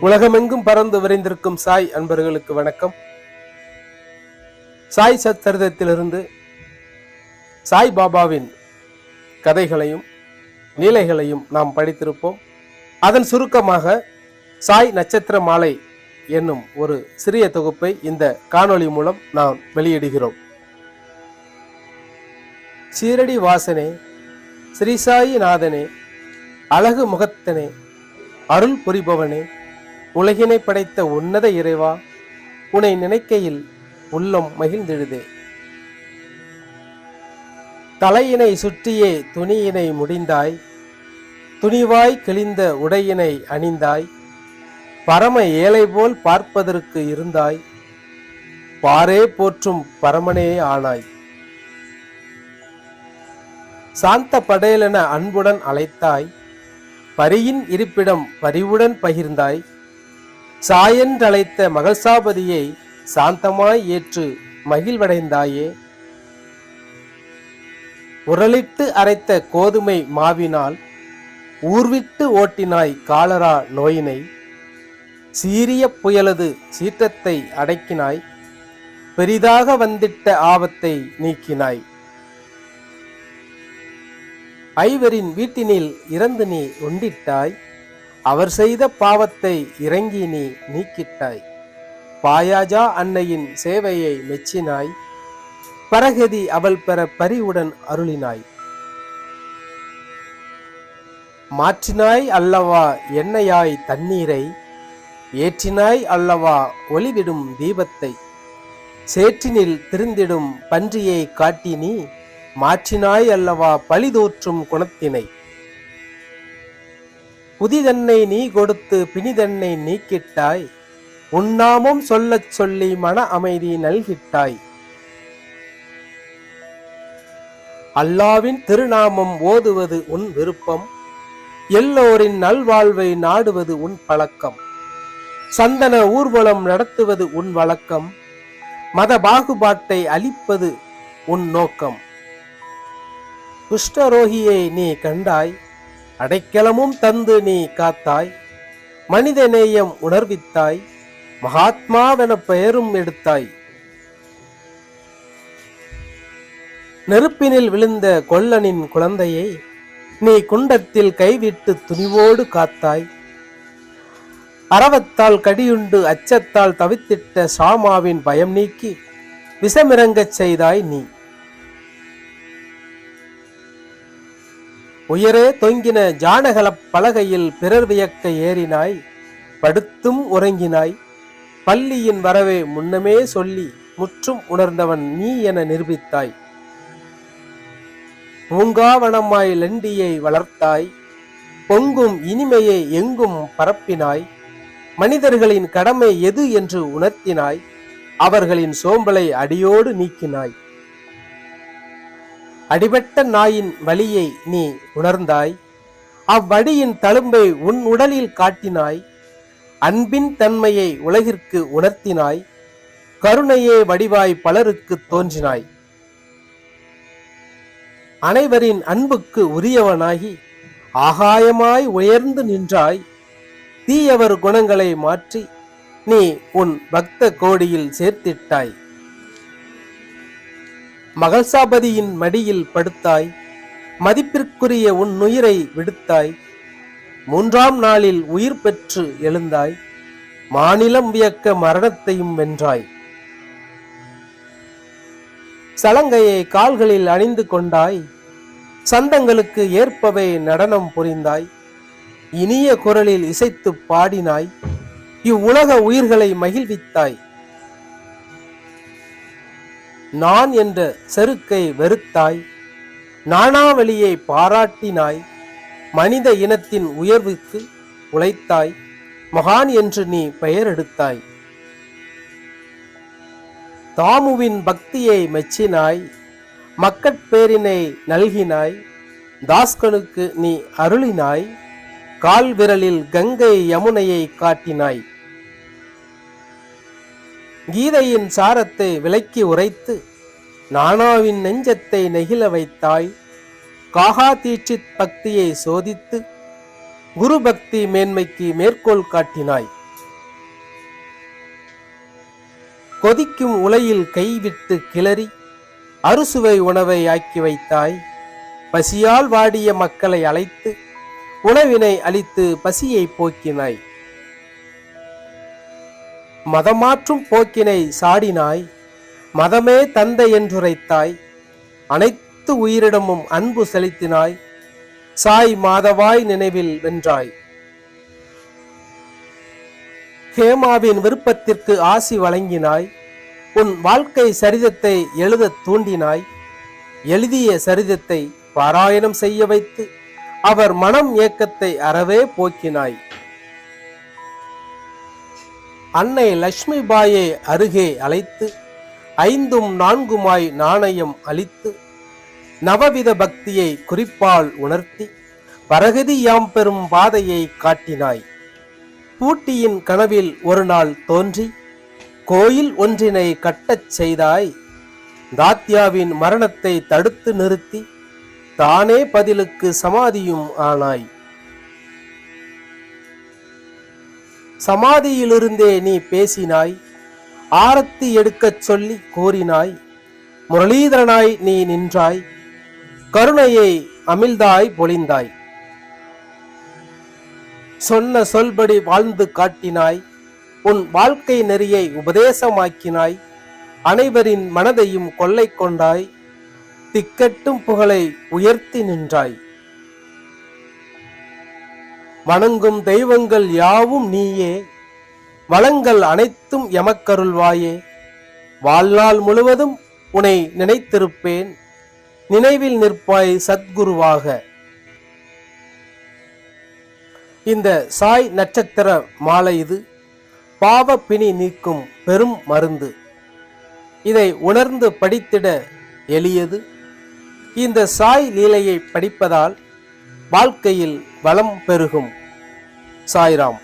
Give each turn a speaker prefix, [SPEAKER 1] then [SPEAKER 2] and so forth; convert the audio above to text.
[SPEAKER 1] உலகமெங்கும் பறந்து விரைந்திருக்கும் சாய் அன்பர்களுக்கு வணக்கம். சாய் சத்தரிதத்திலிருந்து சாய் பாபாவின் கதைகளையும் நீலைகளையும் நாம் படித்திருப்போம். அதன் சுருக்கமாக சாய் நட்சத்திர மாலை என்னும் ஒரு சிறிய தொகுப்பை இந்த காணொளி மூலம் நாம் வெளியிடுகிறோம். சீரடி வாசனை ஸ்ரீசாயி நாதனே அழகு முகத்தனே அருள் புரிபவனே உலகினை படைத்த உன்னத இறைவா உன்னை நினைக்கையில் உள்ளம் மகிழ்ந்தெழுதே தலையினை சுற்றியே துணியினை முடிந்தாய் துணிவாய் கிழிந்த உடையினை அணிந்தாய் பரம ஏழை போல் பார்ப்பதற்கு இருந்தாய் பாரே போற்றும் பரமனே ஆனாய். சாந்த படையலென அன்புடன் அழைத்தாய். பரியின் இருப்பிடம் பரிவுடன் பகிர்ந்தாய். சாயென்றழைத்த மகசாபதியை சாந்தமாய் ஏற்று மகிழ்வடைந்தாயே. உரலிட்டு அரைத்த கோதுமை மாவினால் ஊர்விட்டு ஓட்டினாய் காலரா நோயினை. சீரிய புயலது சீற்றத்தை அடக்கினாய். பெரிதாக வந்திட்ட ஆபத்தை நீக்கினாய். ஐவரின் வீட்டினில் இறந்து நீ உண்டிட்டாய் அவர் செய்த பாவத்தை இறங்கி நீ நீக்கிட்டாய். பாயாஜா அன்னையின் சேவையை மெச்சினாய். பரகதி அவள் பெற பரிவுடன் அருளினாய். மாற்றினாய் அல்லவா எண்ணெயாய் தண்ணீரை? ஏற்றினாய் அல்லவா ஒளிவிடும் தீபத்தை? சேற்றினில் திருந்திடும் பன்றியை காட்டி நீ மாற்றினாய் அல்லவா பழிதோற்றும் குணத்தினை? புதிதன்னை நீ கொடுத்து பிணிதன்னை நீக்கிட்டாய். உன்னாமும் சொல்லச் சொல்லி மன அமைதி நல்கிட்டாய். அல்லாவின் திருநாமம் ஓதுவது உன் விருப்பம். எல்லோரின் நல்வாழ்வை நாடுவது உன் பழக்கம். சந்தன ஊர்வலம் நடத்துவது உன் வழக்கம். மத பாகுபாட்டை அளிப்பது உன் நோக்கம். குஷ்டரோகியை நீ கண்டாய் அடைக்கலமும் தந்து நீ காத்தாய் மனித நேயம் உணர்வித்தாய் மகாத்மாவென பெயரும் எடுத்தாய். நெருப்பினில் விழுந்த கொல்லனின் குழந்தையை நீ குண்டத்தில் கைவிட்டு துணிவோடு காத்தாய். அரவத்தால் கடியுண்டு அச்சத்தால் தவித்திட்ட சாமாவின் பயம் நீக்கி விஷமிறங்கச் செய்தாய் நீ. உயரே தொங்கின ஜானகலப் பலகையில் பிறர் வியக்க ஏறினாய் படுத்தும் உறங்கினாய். பள்ளியின் வரவே முன்னமே சொல்லி முற்றும் உணர்ந்தவன் நீ என நிரூபித்தாய். பூங்காவனமாய் லண்டியை வளர்த்தாய் பொங்கும் இனிமையை எங்கும் பரப்பினாய். மனிதர்களின் கடமை எது என்று உணர்த்தினாய் அவர்களின் சோம்பலை அடியோடு நீக்கினாய். அடிபட்ட நாயின் வலியை நீ உணர்ந்தாய். அவ்வடியின் தழும்பை உன் உடலில் காட்டினாய். அன்பின் தன்மையை உலகிற்கு உணர்த்தினாய். கருணையே வடிவாய் பலருக்கு தோன்றினாய். அனைவரின் அன்புக்கு உரியவனாகி ஆகாயமாய் உயர்ந்து நின்றாய். தீயவர் குணங்களை மாற்றி நீ உன் பக்த கோடியில் சேர்த்திட்டாய். மகள்சாபதியின் மடியில் படுத்தாய் மதிப்பிற்குரிய உன் உயிரை விடுத்தாய் மூன்றாம் நாளில் உயிர் பெற்று எழுந்தாய் மாநிலம் வியக்க மரணத்தையும் வென்றாய். சலங்கையை கால்களில் அணிந்து கொண்டாய் சந்தங்களுக்கு ஏற்பவே நடனம் புரிந்தாய் இனிய குரலில் இசைத்து பாடினாய் இவ்வுலக உயிர்களை மகிழ்வித்தாய். நான் என்ற செருக்கை வெறுத்தாய் நாணாவளியை பாராட்டினாய் மனித இனத்தின் உயர்வுக்கு உழைத்தாய் மகான் என்று நீ பெயர் எடுத்தாய். தாமுவின் பக்தியை மெச்சினாய் மக்கட்பேரினை நல்கினாய் தாஸ்கனுக்கு நீ அருளினாய் கால்விரலில் கங்கை யமுனையை காட்டினாய். கீதையின் சாரத்தை விலக்கி உரைத்து நானாவின் நெஞ்சத்தை நெகிழ வைத்தாய் காகா தீட்சித் பக்தியை சோதித்து குரு பக்தி மேன்மைக்கு மேற்கோள் காட்டினாய். கொதிக்கும் உலையில் கைவிட்டு கிளறி அறுசுவை உணவை ஆக்கி வைத்தாய் பசியால் வாடிய மக்களை அழைத்து உணவினை அளித்து பசியை போக்கினாய். மதமாற்றும் போக்கினை சாடினாய் மதமே தந்தை என்றுரைத்தாய் அனைத்து உயிரிடமும் அன்பு செலுத்தினாய் சாய் மாதவாய் நினைவில் வென்றாய். ஹேமாவின் விருப்பத்திற்கு ஆசி வழங்கினாய் உன் வாழ்க்கை சரிதத்தை எழுதத் தூண்டினாய் எழுதிய சரிதத்தை பாராயணம் செய்ய வைத்து அவர் மனம் ஏக்கத்தை அறவே போக்கினாய். அன்னை லட்சுமி பாயை அருகே அழைத்து ஐந்தும் நான்குமாய் நாணயம் அளித்து நவவித பக்தியை குறிப்பால் உணர்த்தி பரகதி யாம் பெறும் பாதையை காட்டினாய். பூட்டியின் கனவில் ஒரு நாள் தோன்றி கோயில் ஒன்றினை கட்டச் செய்தாய். தாத்யாவின் மரணத்தை தடுத்து நிறுத்தி தானே பதிலுக்கு சமாதியும் ஆனாய். சமாதியிலிருந்தே நீ பேசினாய் ஆரத்தி எடுக்கச் சொல்லி கூறினாய் முரளீதரனாய் நீ நின்றாய் கருணையை அமிழ்தாய் பொழிந்தாய். சொன்ன சொல்படி வாழ்ந்து காட்டினாய் உன் வாழ்க்கை நெறியை உபதேசமாக்கினாய் அனைவரின் மனதையும் கொள்ளை கொண்டாய் திக்கட்டும் புகழை உயர்த்தி நின்றாய். வணங்கும் தெய்வங்கள் யாவும் நீயே. வளங்கள் அனைத்தும் எமக்கருள்வாயே. வாழ்நாள் முழுவதும் உன்னை நினைத்திருப்பேன். நினைவில் நிற்பாய் சத்குருவாக. இந்த சாய் நட்சத்திர மாலை இது. பாவ பிணி நீக்கும் பெரும் மருந்து. இதை உணர்ந்து படித்திட எளியது. இந்த சாய் லீலையை படிப்பதால் வாழ்க்கையில் வளம் பெருகும். சாய்ராம்.